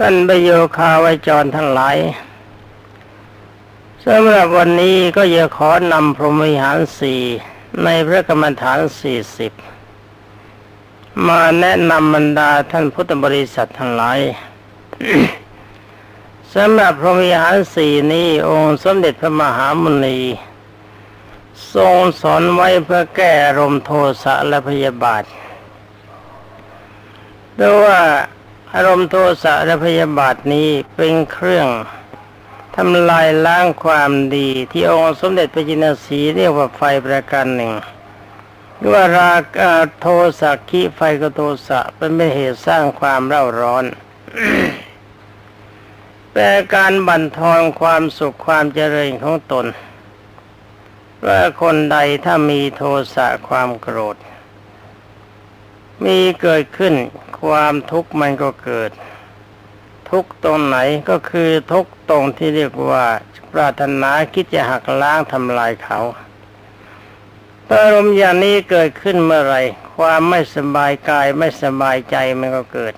ท่านประโยคาวจรทั้งหลายสำหรับวันนี้ก็จะขอนำพรหมวิหารสี่ในพระกรรมฐานสี่สิบมาแนะนำบรรดาท่านพุทธบริษัททั้งหลายสำหรับพรหมวิหารสี่นี้องค์สมเด็จพระมหามุนี ทรงสอนไว้เพื่อแก้อารมณ์โทสะและพยาบาทด้วยว่า อารมณ์โทสะและพยาบาทนี้เป็นเครื่องทำลายล้างความดีที่องค์สมเด็จพระจินสีเรียกว่าไฟประการหนึ่งหรือว่าราคะโทสะขีไฟก็โทสะเป็นเหตุสร้างความเร่าร้อนแปลการบั่นทอนความสุขความเจริญของตนว่าคนใดถ้ามีโทสะความโกรธ มีเกิดขึ้น ความทุกข์มันก็เกิด ทุกตรงไหนก็คือทุกตรงที่เรียกว่า ปรารถนาคิดจะหักล้างทำลายเขาอารมณ์อย่างนี้เกิดขึ้นเมื่อไรความไม่สบายกายไม่สบายใจมันก็เกิด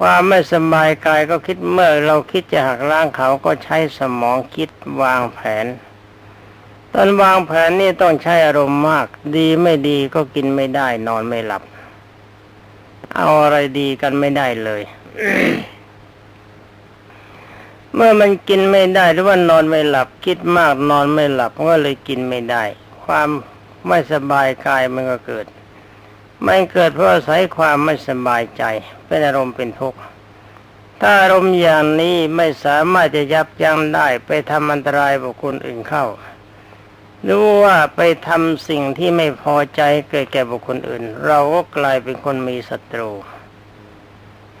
ความไม่สบายกายก็คิดเมื่อเราคิดจะหักล้างเขาก็ใช้สมองคิดวางแผน ตอนวางแผนนี่ต้องใช้อารมณ์มาก ดีไม่ดีก็กินไม่ได้ นอนไม่หลับ เอาอะไรดีกันไม่ได้เลย เมื่อมันกินไม่ได้หรือว่านอนไม่หลับ คิดมากนอนไม่หลับก็เลยกินไม่ได้ ความไม่สบายกายมันก็เกิดไม่เกิดเพราะอาศัยความไม่สบายใจ เป็นอารมณ์เป็นทุกข์ถ้าอารมณ์อย่างนี้ไม่สามารถจะยับยั้งได้ไปทำอันตรายบุคคลอื่นเข้า รือว่าไปทำสิ่งที่ไม่พอใจเกิดแก่บุคคลอื่น เราก็กลายเป็นคนมีศัตรู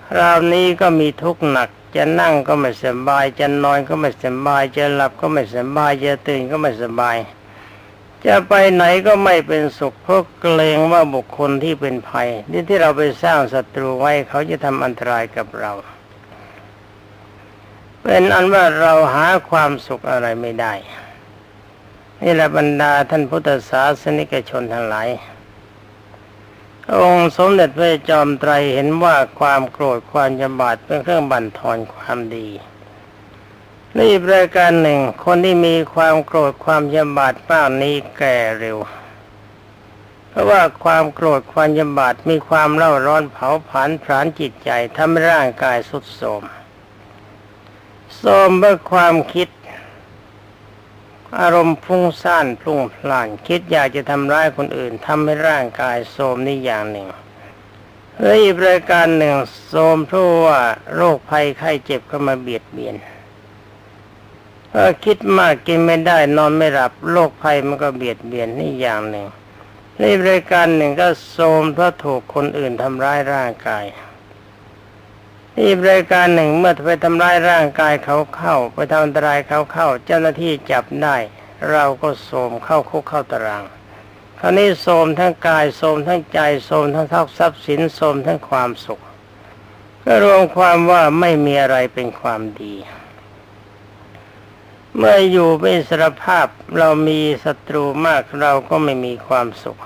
คราวนี้ก็มีทุกข์หนัก จะนั่งก็ไม่สบาย จะนอนก็ไม่สบาย จะหลับก็ไม่สบาย จะตื่นก็ไม่สบาย จะไปไหนก็ไม่เป็นสุขเพราะเกรงว่าบุคคลที่เป็นภัยที่ที่เราไปสร้างศัตรูไว้เขาจะทำอันตรายกับเรา เป็นอันว่าเราหาความสุขอะไรไม่ได้ นี่แหละบรรดาท่านพุทธศาสนิกชนทั้งหลาย องค์สมเด็จพระจอมไตรเห็นว่าความโกรธความยำบาดเป็นเครื่องบั่นทอนความดี นี่ประการหนึ่ง คนที่มีความโกรธความยำบาดมากนี้แก่เร็ว เพราะว่าความโกรธความยำบาดมีความเล่าร้อนเผาผลาญผลาญจิตใจทำให้ร่างกายสุดโทรมโทรมเมื่อความคิด อารมณ์พุ่งซ่านพุ่งพล่าน คิดอยากจะทำร้ายคนอื่นทำให้ร่างกายโทรมนี่อย่างหนึ่งเฮ้ยอีกรายการหนึ่งโทรมเพราะว่าโรคภัยไข้เจ็บเข้ามาเบียดเบียนเออคิดมากกินไม่ได้นอนไม่หลับโรคภัยมันก็เบียดเบียนนี่อย่างหนึ่งนี่รายการหนึ่งก็โทรมเพราะถูกคนอื่นทำร้ายร่างกาย นี่รายการหนึ่งเมื่อไปทำร้ายร่างกายเขาเข้า ไปทำอันตรายเขาเข้า เจ้าหน้าที่จับได้ เราก็โสมเข้าคุกเข้าตาราง คราวนี้โสมทั้งกายโสมทั้งใจโสมทั้งทรัพย์สินโสมทั้งความสุข ก็รวมความว่าไม่มีอะไรเป็นความดี เมื่ออยู่เป็นสรภาพเรามีศัตรูมากเราก็ไม่มีความสุข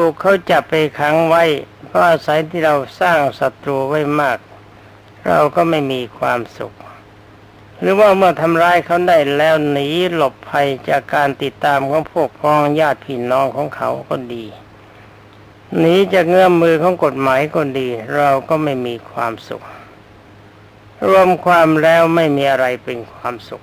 ถูกเขาจับไปขังไว้เพราะอาศัยที่เราสร้างศัตรูไว้มาก เราก็ไม่มีความสุข หรือว่าเมื่อทำร้ายเขาได้แล้วหนีหลบภัยจากการติดตามของพวกพ้องญาติพี่น้องของเขาก็ดีหนีจากเงื้อมมือของกฎหมายก็ดี เราก็ไม่มีความสุข รวมความแล้วไม่มีอะไรเป็นความสุข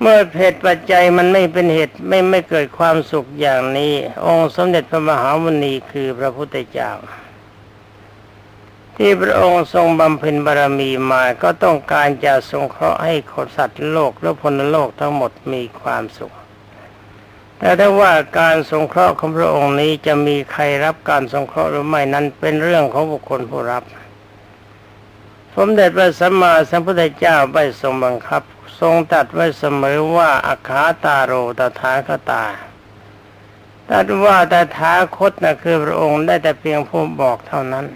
เมื่อเหตุปัจจัยมันไม่เป็นเหตุไม่ไม่เกิดความสุขอย่างนี้ องค์สมเด็จพระมหามุนีคือพระพุทธเจ้า ที่พระองค์ทรงบำเพ็ญบารมีมาก็ต้องการจะสงเคราะห์ให้คนสัตว์โลกและพลโลกทั้งหมดมีความสุข แต่ถ้าว่าการสงเคราะห์ของพระองค์นี้จะมีใครรับการสงเคราะห์หรือไม่นั้นเป็นเรื่องของบุคคลผู้รับสมเด็จพระสัมมาสัมพุทธเจ้าไม่ทรงบังคับ ทรงตัดไว้เสมอว่าอาคาตาโรตถาคตาตัดว่าตถาคตนะคือพระองค์ได้แต่เพียงผู้บอกเท่านั้น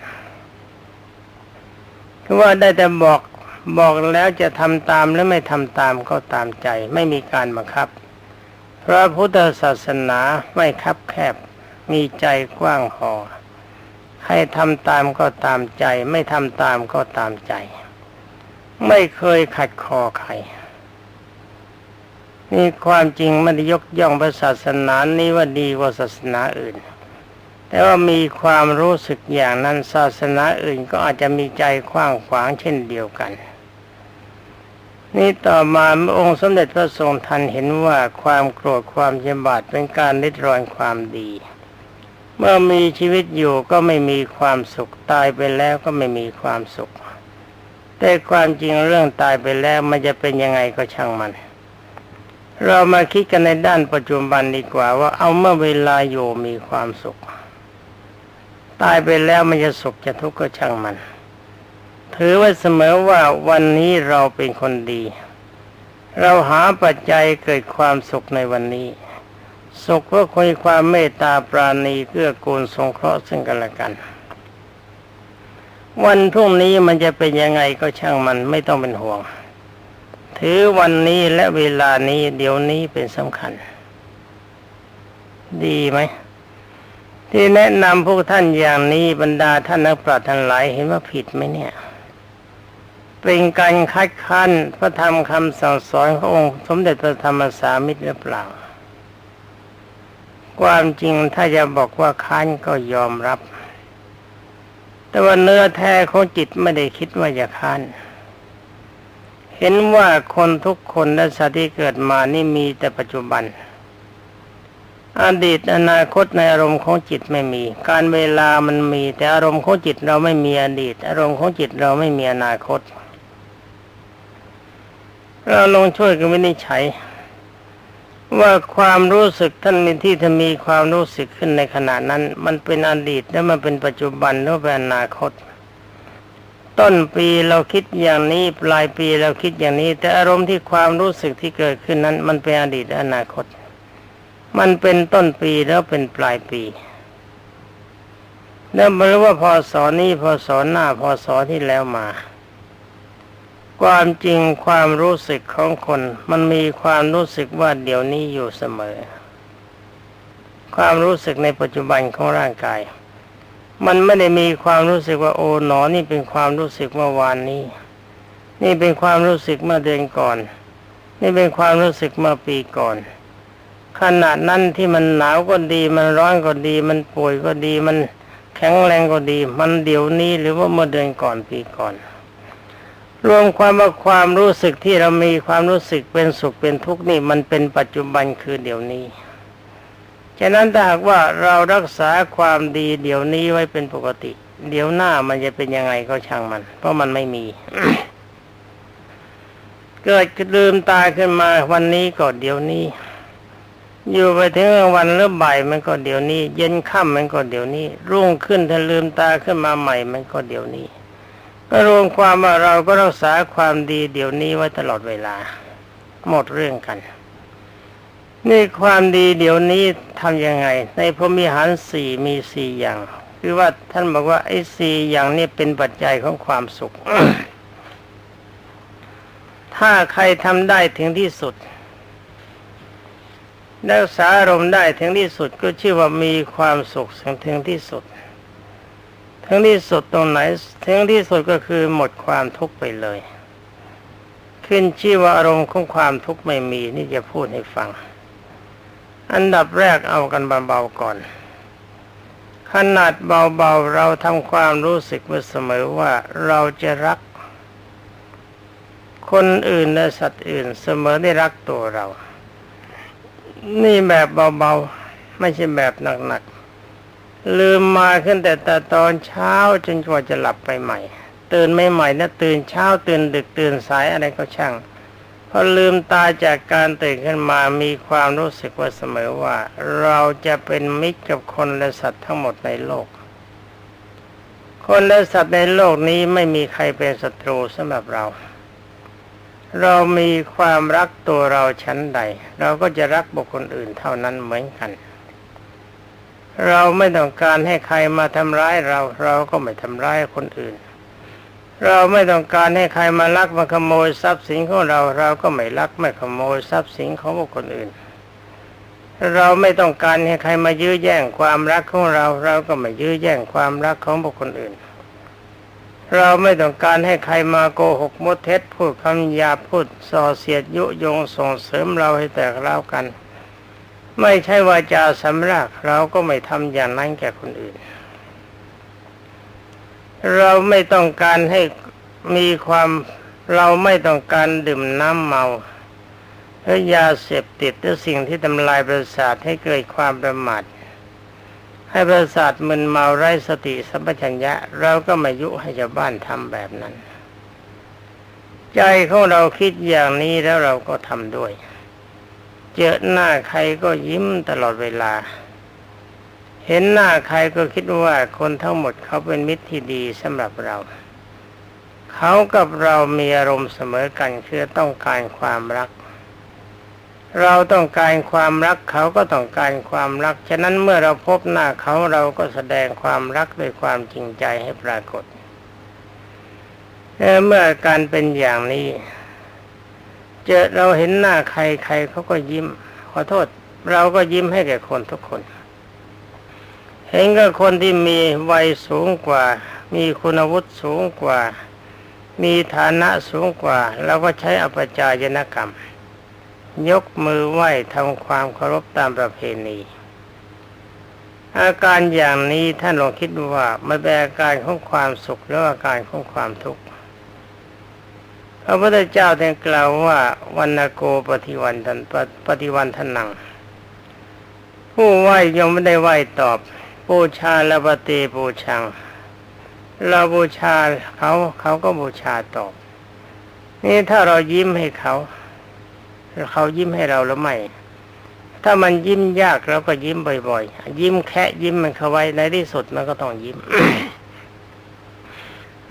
คือว่าได้แต่บอกบอกแล้วจะทำตามหรือไม่ทำตามก็ตามใจ ไม่มีการบังคับ พระพุทธศาสนาไม่คับแคบ มีใจกว้างพอใครทำตามก็ตามใจ ไม่ทำตามก็ตามใจ ไม่เคยขัดคอใคร นี่ความจริงไม่ได้ยกย่องพระศาสนานี้ว่าดีกว่าศาสนาอื่น แต่ว่ามีความรู้สึกอย่างนั้นศาสนาอื่นก็อาจจะมีใจกว้างขวางเช่นเดียวกัน นี่ต่อมาองค์สมเด็จพระทรงทันเห็นว่าความโกรธความเจ็บาดเป็นการริดรอนความดี เมื่อมีชีวิตอยู่ก็ไม่มีความสุขตายไปแล้วก็ไม่มีความสุข แต่ความจริงเรื่องตายไปแล้วมันจะเป็นยังไงก็ช่างมัน เรามาคิดกันในด้านปัจจุบันดีกว่าว่าเอาเมื่อเวลาอยู่มีความสุข ตายไปแล้วมันจะสุขจะทุกข์ก็ช่างมัน ถือไว้เสมอว่าวันนี้เราเป็นคนดี เราหาปัจจัยเกิดความสุขในวันนี้ สุขเพราะคุยความเมตตาปราณีเกื้อกูลสงเคราะห์ซึ่งกันและกัน วันพรุ่งนี้มันจะเป็นยังไงก็ช่างมันไม่ต้องเป็นห่วง ถือวันนี้และเวลานี้เดี๋ยวนี้เป็นสำคัญ ดีไหม ที่แนะนำพวกท่านอย่างนี้บรรดาท่านนักปราชญ์ทั้งหลายเห็นว่าผิดไหมเนี่ย เป็นการคัดค้านพระธรรมคำสั่งสอนขององค์ สมเด็จพระธรรมสามิตรหรือเปล่า ความจริงถ้าจะบอกว่าค้านก็ยอมรับ แต่ว่าเนื้อแท้ของจิตไม่ได้คิดว่าจะค้าน เห็นว่าคนทุกคนและสัตว์ที่เกิดมานี่มีแต่ปัจจุบัน อดีตอนาคตในอารมณ์ของจิตไม่มี การเวลามันมีแต่อารมณ์ของจิตเราไม่มีอดีต อารมณ์ของจิตเราไม่มีอนาคต เราลองช่วยกันวินิจฉัยว่าความรู้สึกท่านมีที่จะมีความรู้สึกขึ้นในขณะนั้น มันเป็นอดีตแล้วมันเป็นปัจจุบันหรือเป็นอนาคต ต้นปีเราคิดอย่างนี้ปลายปีเราคิดอย่างนี้ แต่อารมณ์ที่ความรู้สึกที่เกิดขึ้นนั้น มันเป็นอดีตอนาคต มันเป็นต้นปีแล้วเป็นปลายปีแล้วไม่รู้ว่าพอสอนี้พอสอนหน้าพอสอที่แล้วมา ความจริงความรู้สึกของคน มันมีความรู้สึกว่าเดี๋ยวนี้อยู่เสมอ ความรู้สึกในปัจจุบันของร่างกาย มันไม่ได้มีความรู้สึกว่าโอ้หนอนี่เป็นความรู้สึกเมื่อวานนี้ นี่เป็นความรู้สึกเมื่อเดือนก่อน นี่เป็นความรู้สึกเมื่อปีก่อน ขนาดนั้นที่มันหนาวก็ดี มันร้อนก็ดี มันป่วยก็ดี มันแข็งแรงก็ดี มันเดี๋ยวนี้หรือว่าเมื่อเดือนก่อนปีก่อน รวมความว่าความรู้สึกที่เรามีความรู้สึกเป็นสุขเป็นทุกข์นี่มันเป็นปัจจุบันคือเดี๋ยวนี้ ฉะนั้นถ้าหากว่าเรารักษาความดีเดี๋ยวนี้ไว้เป็นปกติ เดี๋ยวหน้ามันจะเป็นยังไงก็ช่างมัน เพราะมันไม่มี เกิดลืมตาขึ้นมาวันนี้ก็เดี๋ยวนี้ อยู่ไปถึงวันหรือบ่ายมันก็เดี๋ยวนี้ เย็นค่ำมันก็เดี๋ยวนี้ รุ่งขึ้นถ้าลืมตาขึ้นมาใหม่มันก็เดี๋ยวนี้ก็รวมความว่าเราก็รักษาความดีเดี๋ยวนี้ไว้ตลอดเวลา หมดเรื่องกัน นี่ความดีเดี๋ยวนี้ทำยังไง ในพรหมิหารสี่มีสี่อย่าง คือว่าท่านบอกว่าไอ้สี่อย่างนี้เป็นปัจจัยของความสุข ถ้าใครทำได้ถึงที่สุดรักษาอารมณ์ได้ถึงที่สุดก็ชื่อว่ามีความสุขถึงที่สุด ถึงที่สุดตรงไหน ถึงที่สุดก็คือหมดความทุกข์ไปเลย ขึ้นชื่อว่าอารมณ์ของความทุกข์ไม่มีนี่จะพูดให้ฟัง อันดับแรกเอากันเบาๆก่อน ขนาดเบาๆเราทำความรู้สึกไว้เสมอว่าเราจะรัก คนอื่นและสัตว์อื่นเสมอได้รักตัวเรา นี่แบบเบาๆ ไม่ใช่แบบหนักๆ ลืมมาขึ้นแต่แต่ตอนเช้าจนกว่าจะหลับไปใหม่ ตื่นไม่ใหม่นะตื่นเช้าตื่นดึกตื่นสายอะไรก็ช่าง พอลืมตาจากการตื่นขึ้นมามีความรู้สึกว่าเสมอว่า เราจะเป็นมิตรกับคนและสัตว์ทั้งหมดในโลก คนและสัตว์ในโลกนี้ไม่มีใครเป็นศัตรูสำหรับเรา เรามีความรักตัวเราชั้นใด เราก็จะรักบุคคลอื่นเท่านั้นเหมือนกัน เราไม่ต้องการให้ใครมาทำร้ายเรา เราก็ไม่ทำร้ายคนอื่น เราไม่ต้องการให้ใครมาลักมาขโมยทรัพย์สินของเรา เราก็ไม่ลักไม่ขโมยทรัพย์สินของบุคคลอื่น เราไม่ต้องการให้ใครมายื้อแย่งความรักของเรา เราก็ไม่ยื้อแย่งความรักของบุคคลอื่น เราไม่ต้องการให้ใครมาโกหกมดเท็จพูดคำหยาพูดส่อเสียดยุยงส่งเสริมเราให้แตกเล่ากัน ไม่ใช่วาจาสำรักเราก็ไม่ทำอย่างนั้นแก่คนอื่น เราไม่ต้องการให้มีความเราไม่ต้องการดื่มน้ำเมาหรือยาเสพติดหรือสิ่งที่ทำลายประสาทให้เกิดความประมาทให้ประสาทมึนเมาไร้สติสัมปชัญญะ เราก็ไม่ยุให้ชาวบ้านทำแบบนั้น ใจของเราคิดอย่างนี้แล้วเราก็ทำด้วย เจอหน้าใครก็ยิ้มตลอดเวลา เห็นหน้าใครก็คิดว่าคนทั้งหมดเขาเป็นมิตรที่ดีสำหรับเรา เขากับเรามีอารมณ์เสมอกันคือต้องการความรัก เราต้องการความรักเขาก็ต้องการความรัก ฉะนั้นเมื่อเราพบหน้าเขาเราก็แสดงความรักด้วยความจริงใจให้ปรากฏเมื่อการเป็นอย่างนี้ เจอเราเห็นหน้าใครใครเขาก็ยิ้ม ขอโทษ เราก็ยิ้มให้แก่คนทุกคน เห็นกับคนที่มีวัยสูงกว่า มีคุณวุฒิสูงกว่า มีฐานะสูงกว่าเราก็ใช้อปจายนกรรม ยกมือไหว้ทำความเคารพตามประเพณี อาการอย่างนี้ท่านลองคิดดูว่ามันเป็นอาการของความสุขหรืออาการของความทุกข์พระพุทธเจ้าท่านกล่าวว่าวันโกปฏิวันทันปฏิวันทนัง ผู้ไหว้ยังไม่ได้ไหว้ตอบ บูชาละปฏิบูชัง เราบูชาเขาเขาก็บูชาตอบ นี่ถ้าเรายิ้มให้เขาเขายิ้มให้เราแล้วไม่ถ้ามันยิ้มยากเราก็ยิ้มบ่อยๆ ยิ้มแค่ยิ้มมันเข้าไว้ในที่สุดมันก็ต้องยิ้ม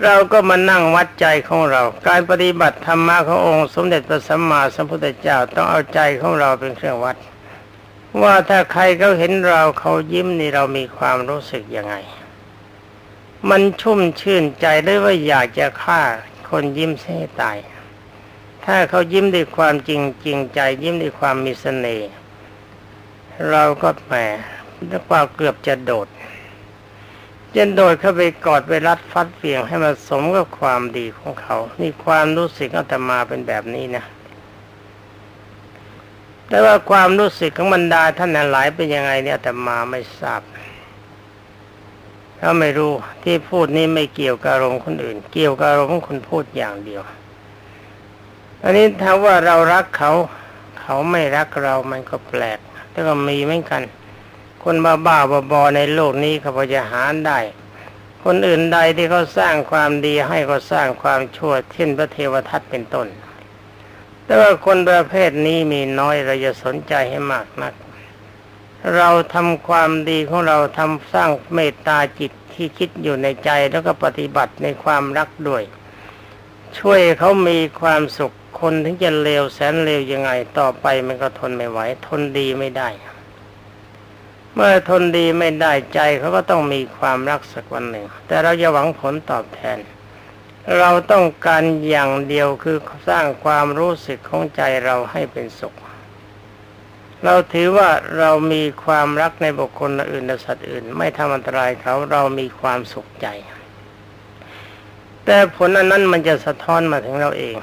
เราก็มานั่งวัดใจของเรา การปฏิบัติธรรมะขององค์ สมเด็จพระสัมมาสัมพุทธเจ้าต้องเอาใจของเราเป็นเครื่องวัด ว่าถ้าใครเขาเห็นเราเขายิ้มนี่เรามีความรู้สึกยังไง มันชุ่มชื่นใจได้ว่าอยากจะฆ่าคนยิ้มให้ตาย ถ้าเขายิ้มด้วยความจริงจริงใจยิ้มด้วยความมีเสน่ห์เราก็แหมนึกว่าเกือบจะโดดจะโดดเข้าไปกอดไปรัดฟัดเบี่ยงให้มันสมกับความดีของเขา นี่ความรู้สึกอาตมาเป็นแบบนี้นะ แต่ว่าความรู้สึกของบรรดาท่านหลายเป็นยังไงเนี่ยอาตมาไม่ทราบถ้าไม่รู้ที่พูดนี้ไม่เกี่ยวกับอารมณ์คนอื่น เกี่ยวกับอารมณ์คนพูดอย่างเดียว อันนี้ถ้าว่าเรารักเขา เขาไม่รักเรามันก็แปลกแต่ก็มีเหมือนกัน คนบ้าบ้าบอในโลกนี้เขาพอจะหาได้ คนอื่นใดที่เขาสร้างความดีให้ก็สร้างความชั่วเช่นพระเทวทัตเป็นต้น แต่ว่าคนประเภทนี้มีน้อยเราจะสนใจให้มากนัก เราทำความดีของเราทำสร้างเมตตาจิตที่คิดอยู่ในใจแล้วก็ปฏิบัติในความรักด้วย ช่วยเขามีความสุขคนถึงจะเลวแสนเลวยังไงต่อไปมันก็ทนไม่ไหว ทนดีไม่ได้ เมื่อทนดีไม่ได้ใจเขาก็ต้องมีความรักสักวันหนึ่ง แต่เราจะหวังผลตอบแทน เราต้องการอย่างเดียวคือสร้างความรู้สึกของใจเราให้เป็นสุข เราถือว่าเรามีความรักในบุคคลอื่นและสัตว์อื่น ไม่ทำอันตรายเขาเรามีความสุขใจ แต่ผลอันนั้นมันจะสะท้อนมาถึงเราเอง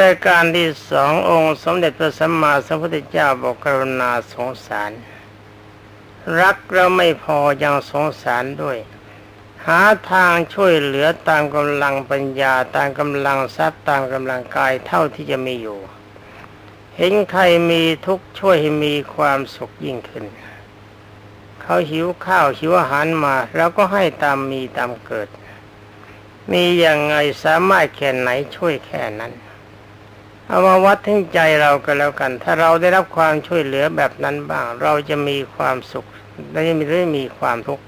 รายการที่สององค์สมเด็จพระสัมมาสัมพุทธเจ้าบอกกรุณาสงสาร รักเราไม่พอยังสงสารด้วย หาทางช่วยเหลือตามกำลังปัญญาตามกำลังทรัพย์ตามกำลังกายเท่าที่จะมีอยู่ เห็นใครมีทุกข์ช่วยให้มีความสุขยิ่งขึ้น เขาหิวข้าวหิวอาหารมาเราก็ให้ตามมีตามเกิด มีอย่างไงสามารถแค่ไหนช่วยแค่นั้น เอามาวัดทั้งใจเราก็แล้วกัน ถ้าเราได้รับความช่วยเหลือแบบนั้นบ้าง เราจะมีความสุขและไม่ได้มีความทุกข์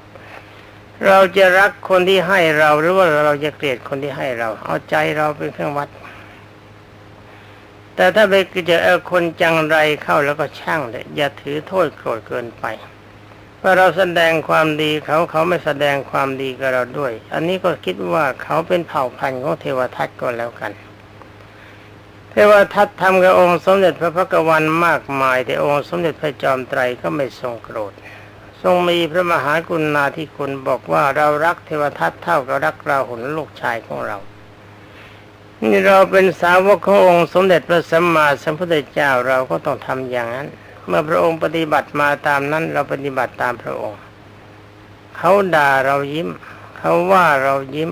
เราจะรักคนที่ให้เราหรือว่าเราจะเกลียดคนที่ให้เรา เอาใจเราเป็นเครื่องวัด แต่ถ้าไปเจอคนจังไรเข้าแล้วก็ช่างเลยอย่าถือโทษโกรธเกินไปเพราะเราแสดงความดีเขาเขาไม่แสดงความดีกับเราด้วย อันนี้ก็คิดว่าเขาเป็นเผ่าพันธุ์ของเทวทัตก็แล้วกันถทวทัตทำกับองค์สมเด็จพระพักวันมากมาย แต่องค์สมเด็จพระจอมไตรก็ไม่ทรงโกรธ ทรงมีพระมหากรุณาธิคุณบอกว่าเรารักเทวทัตเท่ากับรักราหุลลูกชายของเรานี่เราเป็นสาวกขององค์สมเด็จพระสัมมาสัมพุทธเจ้าเราก็ต้องทำอย่างนั้น เมื่อพระองค์ปฏิบัติมาตามนั้น เราปฏิบัติตามพระองค์ เขาด่าเรายิ้ม เขาว่าเรายิ้ม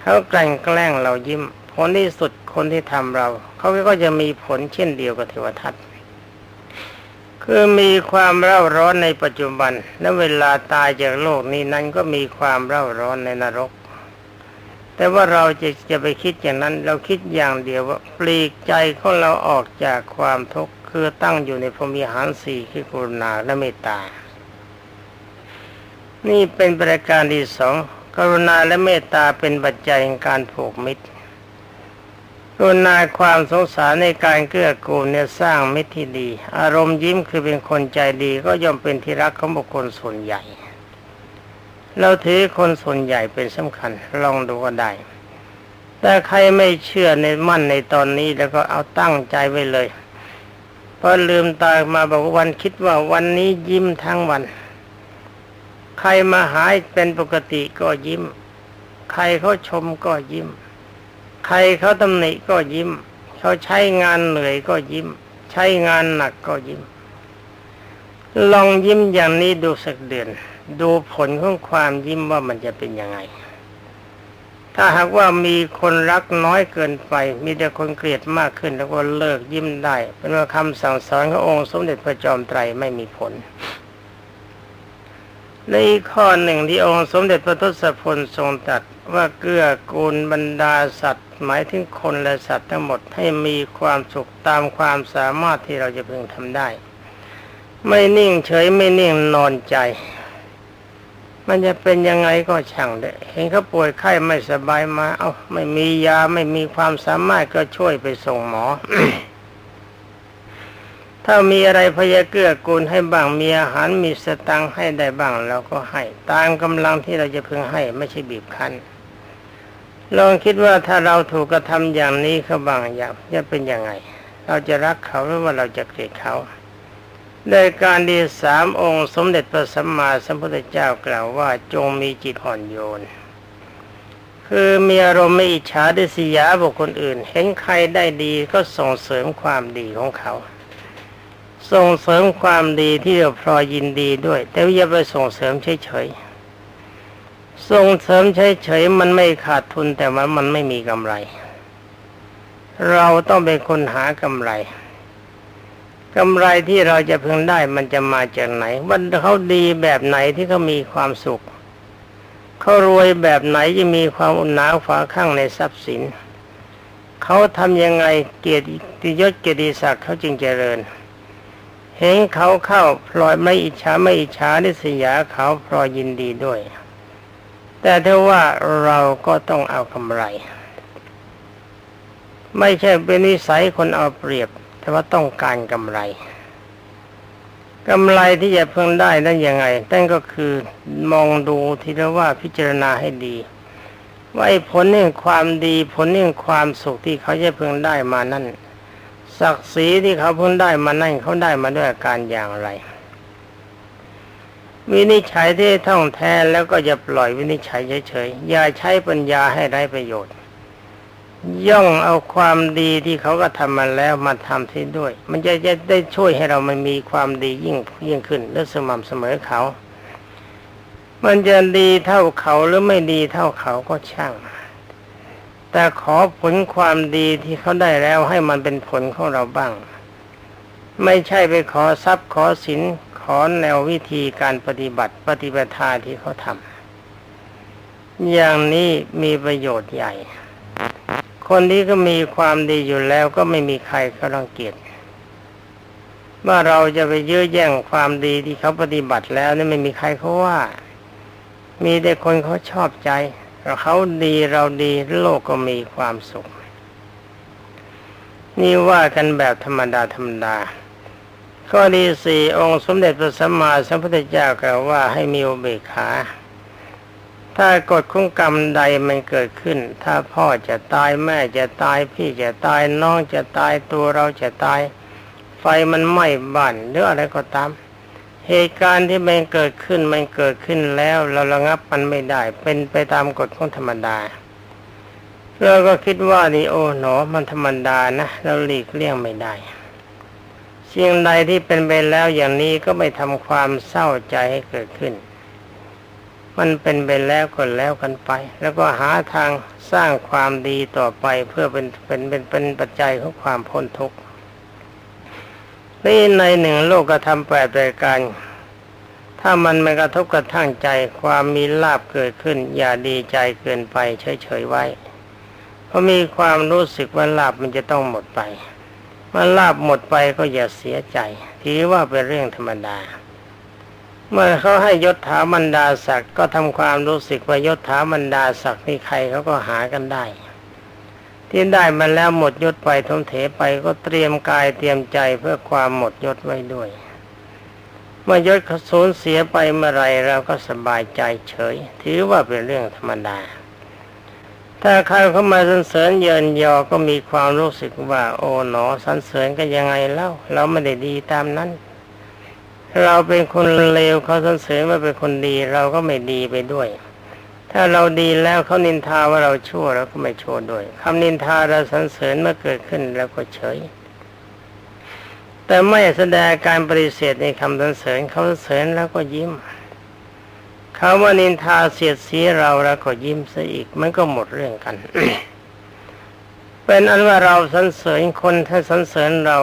เขาแกล้งแกล้งเรายิ้มผลที่สุดคนที่ทำเรา เขาก็จะมีผลเช่นเดียวกับเทวทัต คือมีความเร่าร้อนในปัจจุบัน และเวลาตายจากโลกนี้นั้นก็มีความเร่าร้อนในนรก แต่ว่าเราจะจะไปคิดอย่างนั้น เราคิดอย่างเดียวว่าปลีกใจของเราออกจากความทุกข์คือตั้งอยู่ในพรมิหารสี่คือกรุณาและเมตตา นี่เป็นประการที่สองกรุณาและเมตตาเป็นปัจจัยแห่งการผูกมิตร รุณาความสงสารในการเกื้อกูลเนี่ยสร้างมิตรที่ดี อารมณ์ยิ้มคือเป็นคนใจดีก็ย่อมเป็นที่รักของบุคคลส่วนใหญ่ เราถือคนส่วนใหญ่เป็นสำคัญ ลองดูก็ได้ แต่ใครไม่เชื่อในมั่นในตอนนี้แล้วก็เอาตั้งใจไว้เลยพอลืมตามาบอกวันคิดว่าวันนี้ยิ้มทั้งวัน ใครมาหายเป็นปกติก็ยิ้ม ใครเขาชมก็ยิ้ม ใครเขาตำหนิก็ยิ้ม เขาใช้งานเหนื่อยก็ยิ้ม ใช้งานหนักก็ยิ้ม ลองยิ้มอย่างนี้ดูสักเดือน ดูผลของความยิ้มว่ามันจะเป็นยังไง ถ้าหากว่ามีคนรักน้อยเกินไป มีแต่คนเกลียดมากขึ้นแล้วก็เลิกยิ้มได้ เป็นว่าคำสั่งสอนขององค์สมเด็จพระจอมไตรไม่มีผลและอีกข้อหนึ่งที่องค์สมเด็จพระทศพลทรงตรัสว่าเกื้อกูลบรรดาสัตว์ หมายถึงคนและสัตว์ทั้งหมดให้มีความสุขตามความสามารถที่เราจะพึงทำได้ ไม่นิ่งเฉยไม่นิ่งนอนใจ มันจะเป็นยังไงก็ช่างเถอะเห็นเขาป่วยไข้ไม่สบายมา เอาไม่มียาไม่มีความสามารถก็ช่วยไปส่งหมอถ้ามีอะไรพยาเกื้อกูลให้บ้างมีอาหารมีสตังให้ได้บ้างเราก็ให้ ตามกำลังที่เราจะพึงให้ไม่ใช่บีบคั้น ลองคิดว่าถ้าเราถูกกระทำอย่างนี้เขาบางอย่างจะเป็นยังไง เราจะรักเขาหรือว่าเราจะเกลียดเขาในการดีสามองค์สมเด็จพระสัมมาสัมพุทธเจ้ากล่าวว่าจงมีจิตอ่อนโยน คือมีอารมณ์ไม่อิจฉาดิษยาบุคคลอื่น เห็นใครได้ดีก็ส่งเสริมความดีของเขา ส่งเสริมความดีที่เราพลอยยินดีด้วย แต่อย่าไปส่งเสริมเฉยๆ ส่งเสริมเฉยๆมันไม่ขาดทุนแต่ว่ามันไม่มีกำไร เราต้องเป็นคนหากำไรกำไรที่เราจะพึงได้มันจะมาจากไหน ว่าเขาดีแบบไหนที่เขามีความสุข เขารวยแบบไหนจะมีความอุ่นหนาฝาข้างในทรัพย์สิน เขาทำยังไงเกียรติยศเกียรติศักดิ์เขาจึงเจริญ เห็นเขาเข้าพลอยไม่อิจฉาไม่อิจฉานิสยาเขาพลอยยินดีด้วย แต่ถ้าว่าเราก็ต้องเอากำไร ไม่ใช่เป็นนิสัยคนเอาเปรียบ แต่ว่าต้องการกำไรกำไรที่จะเพิ่งได้นั้นยังไงนั่นก็คือมองดูทีละว่าพิจารณาให้ดีว่าไอ้ผลแห่งความดี ผลแห่งความสุขที่เขาจะเพิ่งได้มานั่นศักดิ์ศรีที่เขาเพิ่งได้มานั่นเขาได้มาด้วยอาการอย่างไร วินิจฉัยที่ท่องแท้แล้วก็อย่าปล่อยวินิจฉัยเฉยๆอย่าใช้ปัญญาให้ได้ประโยชน์ ย่องเอาความดีที่เขาก็ทำมาแล้วมาทำที่ด้วย มันจะจะได้ช่วยให้เรามันมีความดียิ่งยิ่งขึ้นและสม่ำเสมอเขา มันจะดีเท่าเขาหรือไม่ดีเท่าเขาก็ช่าง แต่ขอผลความดีที่เขาได้แล้วให้มันเป็นผลของเราบ้าง ไม่ใช่ไปขอทรัพย์ขอสิน ขอแนววิธีการปฏิบัติปฏิบัติทาที่เขาทำอย่างนี้มีประโยชน์ใหญ่ คนที่ก็มีความดีอยู่แล้วก็ไม่มีใครเขารังเกียจว่าเราจะไปยื้อแย่งความดีที่เขาปฏิบัติแล้วนี่ไม่มีใครเขาว่า มีแต่คนเขาชอบใจเขาดีเราดีโลกก็มีความสุข นี่ว่ากันแบบธรรมดาธรรมดา ข้อดีสี่องค์สมเด็จพระสัมมาสัมพุทธเจ้ากล่าวว่าให้มีอุเบกขา ถ้ากฎของกรรมใดมันเกิดขึ้น ถ้าพ่อจะตายแม่จะตายพี่จะตายน้องจะตายตัวเราจะตาย ไฟมันไหม้บ้านหรืออะไรก็ตาม เหตุการณ์ที่มันเกิดขึ้นมันเกิดขึ้นแล้วเราระงับมันไม่ได้ เป็นไปตามกฎของธรรมดาเราก็คิดว่านี่โอ้หนอมันธรรมดานะ เราหลีกเลี่ยงไม่ได้ สิ่งใดที่เป็นไปแล้วอย่างนี้ก็ไม่ทำความเศร้าใจให้เกิดขึ้น มันเป็นไปแล้วก็แล้วกันไป แล้วก็หาทางสร้างความดีต่อไปเพื่อเป็นเป็นเป็นเป็นปัจจัยของความพ้นทุกข์นี่ในหนึ่งโลกกระทำแปดรายการ ถ้ามันไม่กระทบกระทั่งใจความมีลาบเกิดขึ้น อย่าดีใจเกินไปเฉยๆไว้ เพราะมีความรู้สึกว่าลาบมันจะต้องหมดไป มื่อลาบหมดไปก็อย่าเสียใจถือว่าเป็นเรื่องธรรมดา เมื่อเขาให้ยศถาบรรดาศักดิ์ก็ทำความรู้สึกว่ายศถาบรรดาศักดิ์นี่ใครเขาก็หากันได้ ที่ได้มาแล้วหมดยศไปทมเถไปก็เตรียมกายเตรียมใจเพื่อความหมดยศไว้ด้วยเมื่อยศขาสูญเสียไปเมื่อไรเราก็สบายใจเฉย ถือว่าเป็นเรื่องธรรมดา ถ้าใครเข้ามาสรรเสริญเยินยอก็มีความรู้สึกว่า โอ๋หนอสรรเสริญก็ยังไงเล่า เราไม่ได้ดีตามนั้น เราเป็นคนเลวเขาสรรเสริญว่าเป็นคนดี เราก็ไม่ดีไปด้วย ถ้าเราดีแล้วเขานินทาว่าเราชั่วเราก็ไม่ชั่วด้วยคำนินทาเราสรรเสริญเมื่อเกิดขึ้นเราก็เฉย แต่ไม่แสดงการปฏิเสธในคำสรรเสริญเขาสรรเสริญแล้วก็ยิ้ม เขาว่านินทาเสียดสีเราแล้วก็ยิ้มซะอีก มันก็หมดเรื่องกัน เป็นอันว่าเราสรรเสริญคนถ้าสรรเสริญเรา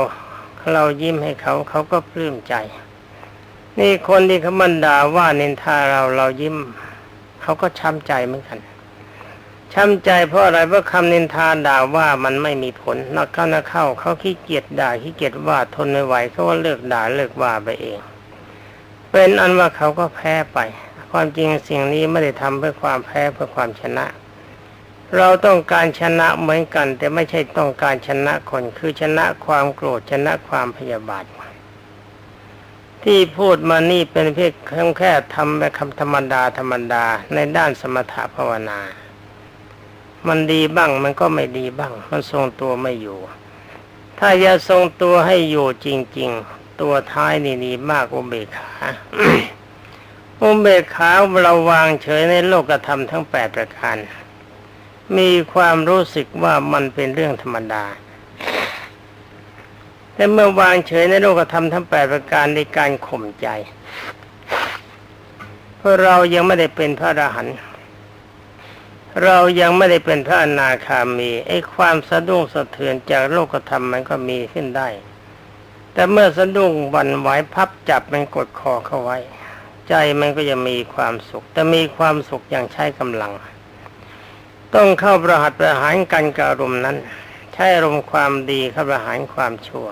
เรายิ้มให้เขาเขาก็ปลื้มใจ นี่คนที่เขามันด่าว่านินทาเราเรายิ้ม เขาก็ช้ำใจเหมือนกันช้ำใจเพราะอะไรเพราะคำนินทาด่าว่ามันไม่มีผลนักเข้านักเข้าเขาขี้เกียจด่าขี้เกียจว่าทนไม่ไหวเขาว่าเลิกด่าเลิกว่าไปเอง เป็นอันว่าเขาก็แพ้ไป ความจริงสิ่งนี้ไม่ได้ทำเพื่อความแพ้เพื่อความชนะ เราต้องการชนะเหมือนกัน แต่ไม่ใช่ต้องการชนะคนคือชนะความโกรธชนะความพยาบาทที่พูดมานี่เป็นเพียงแค่ทำแบบคำธรรมดาธรรมดาในด้านสมถะภาวนา มันดีบ้างมันก็ไม่ดีบ้าง มันทรงตัวไม่อยู่ ถ้าจะทรงตัวให้อยู่จริง ๆ ตัวท้ายนี่ดีมากอุเบกขา อุเบกขาเราวางเฉยในโลกธรรมทั้งแปดประการ มีความรู้สึกว่ามันเป็นเรื่องธรรมดา แต่เมื่อวางเฉยในโลกธรรมทั้งแปดประการในการข่มใจ เพราะเรายังไม่ได้เป็นพระอรหันต์เรายังไม่ได้เป็นพระอนาคามีไอ้ความสะดุ้งสะเทือนจากโลกธรรมมันก็มีขึ้นได้ แต่เมื่อสะดุ้งวันไหวพับจับมันกดคอเข้าไว้ ใจมันก็จะมีความสุข แต่มีความสุขอย่างใช้กำลัง ต้องเข้าประหัตประหารกันกับอารมณ์นั้น ใช้อารมณ์ความดีเข้าประหารความชั่ว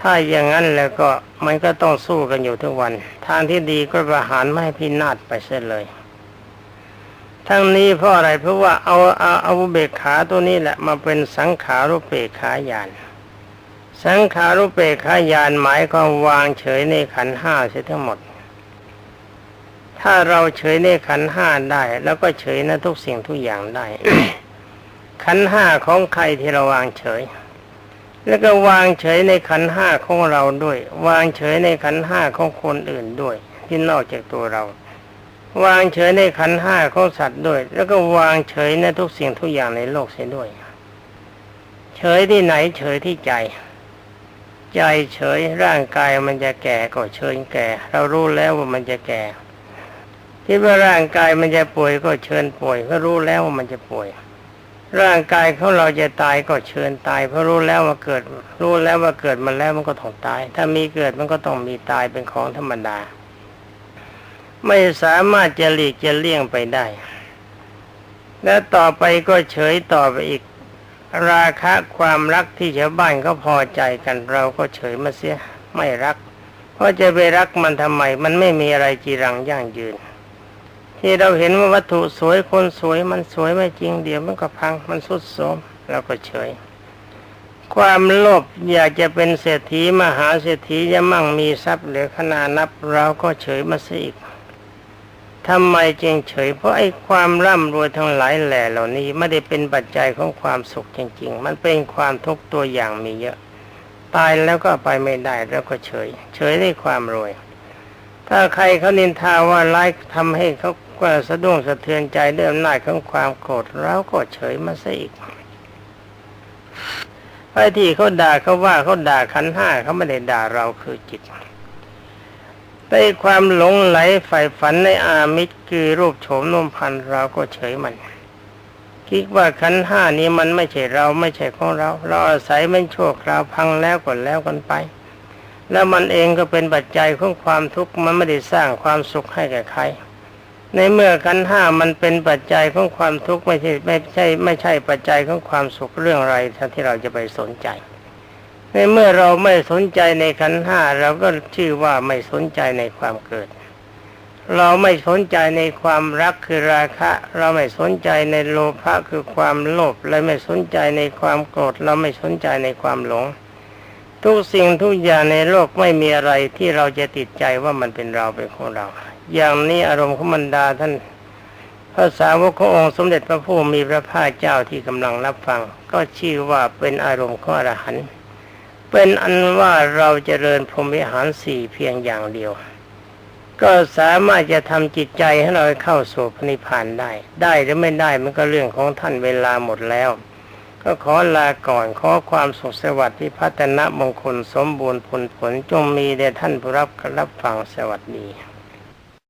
ถ้าอย่างนั้นแล้วก็มันก็ต้องสู้กันอยู่ทุกวัน ทางที่ดีก็ประหารไม่ให้พินาศไปเสียเลย ทั้งนี้เพราะอะไรเพราะว่าเอาเอาเอาเบกขาตัวนี้แหละมาเป็นสังขารุเปกขายานสังขารุเปกขายานหมายความวางเฉยในขันห้าเสียทั้งหมด ถ้าเราเฉยในขันห้าได้ แล้วก็เฉยในทุกสิ่งทุกอย่างได้ ขันห้าของใครที่เราวางเฉย แล้วก็วางเฉยในขันห้าของเราด้วย วางเฉยในขันห้าของคนอื่นด้วย ที่นอกจากตัวเรา วางเฉยในขันห้าของสัตว์ด้วย แล้วก็วางเฉยในทุกสิ่งทุกอย่างในโลกเสียด้วย เฉยที่ไหนเฉยที่ใจใจเฉยร่างกายมันจะแก่ก็เฉยแก่ เรารู้แล้วว่ามันจะแก่ คิดว่าร่างกายมันจะป่วยก็เชิญป่วยก็รู้แล้วว่ามันจะป่วย ร่างกายของเราจะตายก็เชิญตาย เพราะรู้แล้วว่าเกิด รู้แล้วว่าเกิดมาแล้วมันก็ต้องตาย ถ้ามีเกิดมันก็ต้องมีตายเป็นของธรรมดา ไม่สามารถจะหลีกจะเลี่ยงไปได้ และต่อไปก็เฉยต่อไปอีก ราคะความรักที่ชาวบ้านเขาพอใจกันเราก็เฉยมาเสียไม่รัก เพราะจะไปรักมันทำไม มันไม่มีอะไรจีรังยั่งยืน ที่เราเห็นว่าวัตถุสวยคนสวยมันสวยไม่จริงเดี๋ยวมันก็พังมันสุดโทรมเราก็เฉย ความโลภอยากจะเป็นเศรษฐีมหาเศรษฐีจะมั่งมีทรัพย์เหลือขนาดนับเราก็เฉยมาซะอีกทำไมจึงเฉย เพราะไอ้ความร่ำรวยทั้งหลายแหล่เหล่านี้ไม่ได้เป็นปัจจัยของความสุขจริง ๆ มันเป็นความทุกข์ตัวอย่างมีเยอะ ตายแล้วก็ไปไม่ได้แล้วก็เฉย เฉยในความรวย ถ้าใครเขานินทาว่าร้ายทำให้เขา ก็สะดุ้งสะเทือนใจด้วยอำนาจของความโกรธเราก็เฉยมาซะอีกไอ้ที่เขาด่าเขาว่าเขาด่าขันห้าเขาไม่ได้ด่าเราคือจิตแต่ความหลงไหลใฝ่ฝันในอามิตรคือรูปโฉมนมพันเราก็เฉยมันคิดว่าขันห้านี้มันไม่ใช่เราไม่ใช่ของเรา เราอาศัยมันชั่วคราวพังแล้วก็แล้วกันไป แล้วมันเองก็เป็นปัจจัยของความทุกข์มันไม่ได้สร้างความสุขให้แก่ใคร ในเมื่อขันห้ามันเป็นปัจจัยของความทุกข์ไม่ใช่ไม่ใช่ ไม่ใช่ปัจจัยของความสุขเรื่องอะไรที่เราจะไปสนใจ ในเมื่อเราไม่สนใจในขันห้าเราก็ชื่อว่าไม่สนใจในความเกิด เราไม่สนใจในความรักคือราคะ เราไม่สนใจในโลภะคือความโลภและไม่สนใจในความโกรธเราไม่สนใจในความหลง ทุกสิ่งทุกอย่างในโลกไม่มีอะไรที่เราจะติดใจว่ามันเป็นเราเป็นของเรา อย่างนี้อารมณ์ของมันดาท่านภาษาวกขององค์สมเด็จพระผู้มีพระภาคเจ้าที่กำลังรับฟัง ก็ชื่อว่าเป็นอารมณ์ของอรหันต์เป็นอันว่าเราจเจริญพรหมวิหารสี่เพียงอย่างเดียว ก็สามารถจะทำจิตใจให้เราเข้าสู่พระนิพพานได้ ได้หรือไม่ได้มันก็เรื่องของท่านเวลาหมดแล้ว ก็ขอลาก่อนขอความสุขสวัสดิ์ที่พัฒนมงคลสมบูรณ์ผลผลจงมีแด่ท่านผู้รับรับฟังสวัสดี